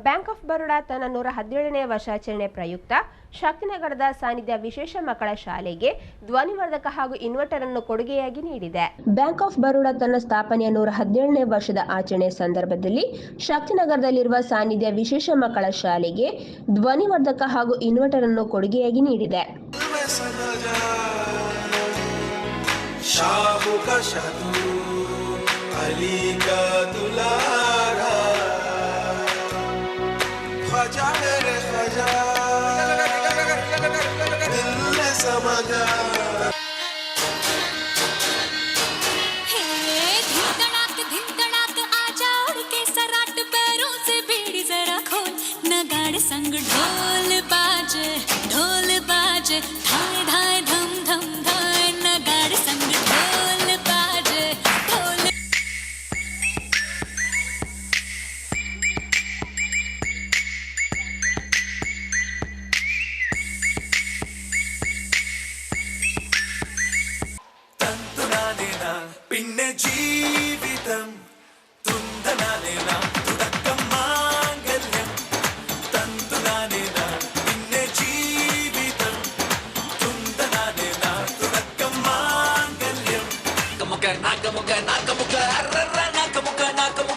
Bank of Baroda ತನ್ನ ನೂರ ಹದಿನೇಳನೇ ವರ್ಷಾಚರಣೆ ಪ್ರಯುಕ್ತ ಶಕ್ತಿನಗರದ ಸಾನ್ನಿಧ್ಯ ವಿಶೇಷ ಮಕ್ಕಳ ಶಾಲೆಗೆ ಧ್ವನಿವರ್ಧಕ ಹಾಗೂ ಇನ್ವರ್ಟರ್ ಅನ್ನು ಕೊಡುಗೆಯಾಗಿ ನೀಡಿದೆ ಬ್ಯಾಂಕ್ ಆಫ್ ಬರೋಡಾ ತನ್ನ ಸ್ಥಾಪನೆಯ ನೂರ ಹದಿನೇಳನೇ ವರ್ಷದ ಆಚರಣೆ ಸಂದರ್ಭದಲ್ಲಿ ಶಕ್ತಿನಗರದಲ್ಲಿರುವ ಸಾನ್ನಿಧ್ಯ ವಿಶೇಷ ಮಕ್ಕಳ ಶಾಲೆಗೆ ಧ್ವನಿವರ್ಧಕ ಹಾಗೂ ಇನ್ವರ್ಟರ್ ಅನ್ನು ಕೊಡುಗೆಯಾಗಿ ನೀಡಿದೆ में समा जा शाहू का शादू अली का दुलारा संग ढोल बाजे ढोल बाजे धाय धाय धम धम। ജീവിതം തുന്തനാലേ നാം തുടക്കം മാംഗല്യം. തന്തുനാലേ നാം പിന്നെ ജീവിതം തുന്തനാലേ നാം തുടക്കം മാംഗല്യം. കമുക നാക്കമുക നാക്കമുക അറ നാക്കമുക നാക്കമുക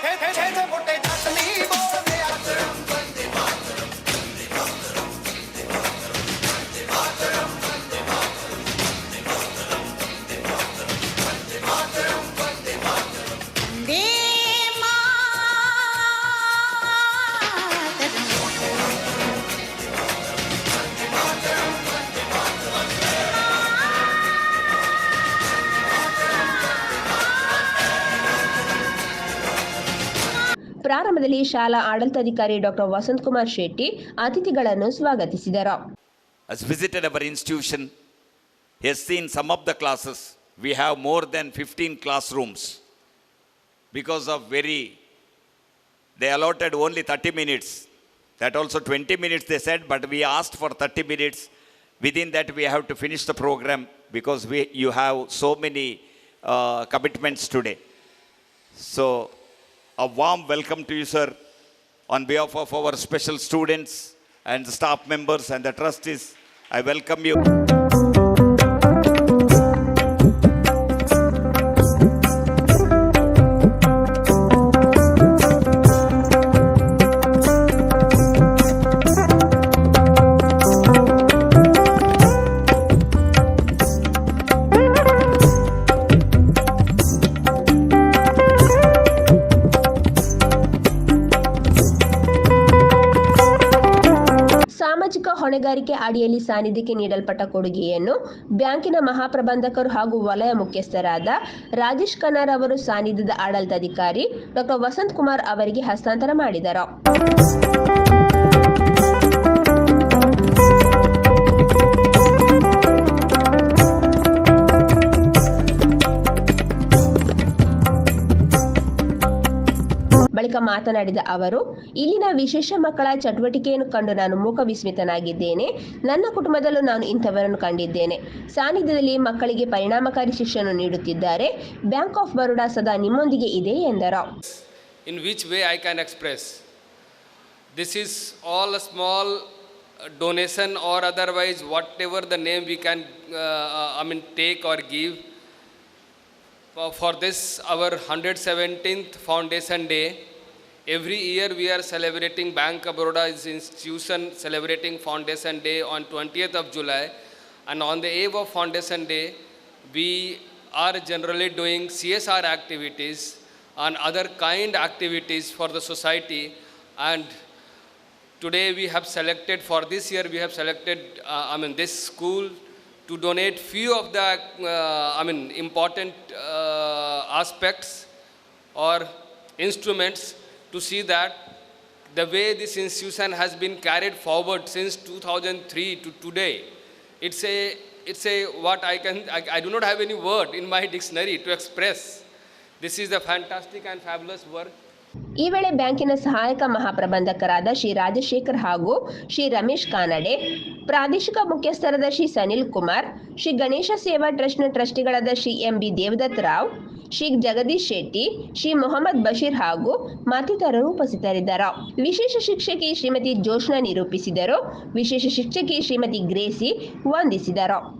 可以可以可以 ಪ್ರಾರಂಭದಲ್ಲಿ ಶಾಲಾ ಆಡಳಿತಾಧಿಕಾರಿ ಡಾಕ್ಟರ್ ವಸಂತ್ ಕುಮಾರ್ ಶೆಟ್ಟಿ ಅತಿಥಿಗಳನ್ನು ಸ್ವಾಗತಿಸಿದರು has visited our institution, he has seen some of the classes. We have more than 15 classrooms. Because of very, they allotted only 30 minutes. That also 20 minutes they said, but we asked for 30 minutes. Within that, we have to finish the program because we, you have so many uh, commitments today. So, a warm welcome to you, sir, on behalf of our special students and staff members and the trustees. I welcome you. ಸಾಮಾಜಿಕ ಹೊಣೆಗಾರಿಕೆ ಅಡಿಯಲ್ಲಿ ಸಾನ್ನಿಧ್ಯಕ್ಕೆ ನೀಡಲ್ಪಟ್ಟ ಕೊಡುಗೆಯನ್ನು ಬ್ಯಾಂಕಿನ ಮಹಾಪ್ರಬಂಧಕರು ಹಾಗೂ ವಲಯ ಮುಖ್ಯಸ್ಥರಾದ ರಾಜೇಶ್ ಕನಾರ್ ಅವರು ಸಾನ್ನಿಧ್ಯದ ಆಡಳಿತಾಧಿಕಾರಿ ಡಾಕ್ಟರ್ ವಸಂತ್ ಕುಮಾರ್ ಅವರಿಗೆ ಹಸ್ತಾಂತರ ಮಾಡಿದರು. ಬಳಿಕ ಮಾತನಾಡಿದ ಅವರು, ಇಲ್ಲಿನ ವಿಶೇಷ ಮಕ್ಕಳ ಚಟುವಟಿಕೆಯನ್ನು ಕಂಡು ನಾನು ಮೂಕ ವಿಸ್ಮಿತನಾಗಿದ್ದೇನೆ ನನ್ನ ಕುಟುಂಬದಲ್ಲೂ ನಾನು ಇಂಥವರನ್ನು ಕಂಡಿದ್ದೇನೆ. ಸಾನ್ನಿಧ್ಯದಲ್ಲಿ ಮಕ್ಕಳಿಗೆ ಪರಿಣಾಮಕಾರಿ ಶಿಕ್ಷಣ ನೀಡುತ್ತಿದ್ದಾರೆ. ಬ್ಯಾಂಕ್ ಆಫ್ ಬರೋಡಾ ಸದಾ ನಿಮ್ಮೊಂದಿಗೆ ಇದೆ ಎಂದರು. In which way I can express this is all small donation or otherwise whatever the name we can I mean take or give for this our hundred seventeenth foundation day every year we are celebrating Bank of institution celebrating Foundation Day on 20th of July. And on the eve of Foundation Day, we are generally doing CSR activities and other kind activities for the society. And today we have selected, for this year we have selected, uh, I mean, this school to donate few of the, uh, I mean, important uh, aspects or instruments to see that the way this institution has been carried forward since 2003 to today, it's a, it's a what I can, I, I do not have any word in my dictionary to express. This is a fantastic and fabulous work. ಈ ವೇಳೆ ಬ್ಯಾಂಕಿನ ಸಹಾಯಕ ಮಹಾಪ್ರಬಂಧಕರಾದ ಶ್ರೀ ರಾಜಶೇಖರ್ ಹಾಗೂ ಶ್ರೀ ರಮೇಶ್ ಕಾನಡೆ ಪ್ರಾದೇಶಿಕ ಮುಖ್ಯಸ್ಥರಾದ ಶ್ರೀ ಸನಿಲ್ ಕುಮಾರ್ ಶ್ರೀ ಗಣೇಶ ಸೇವಾ ಟ್ರಸ್ಟ್ನ ಟ್ರಸ್ಟಿಗಳಾದ Shri M B Devdutt Rao Shri Jagadish Shetty, Shri Mohammed Basheer ಹಾಗೂ ಮತ್ತಿತರರು ಉಪಸ್ಥಿತರಿದ್ದರು. ವಿಶೇಷ ಶಿಕ್ಷಕಿ ಶ್ರೀಮತಿ ಜೋಶ್ನಾ ನಿರೂಪಿಸಿದರು. ವಿಶೇಷ ಶಿಕ್ಷಕಿ ಶ್ರೀಮತಿ ಗ್ರೇಸಿ ವಂದಿಸಿದರು.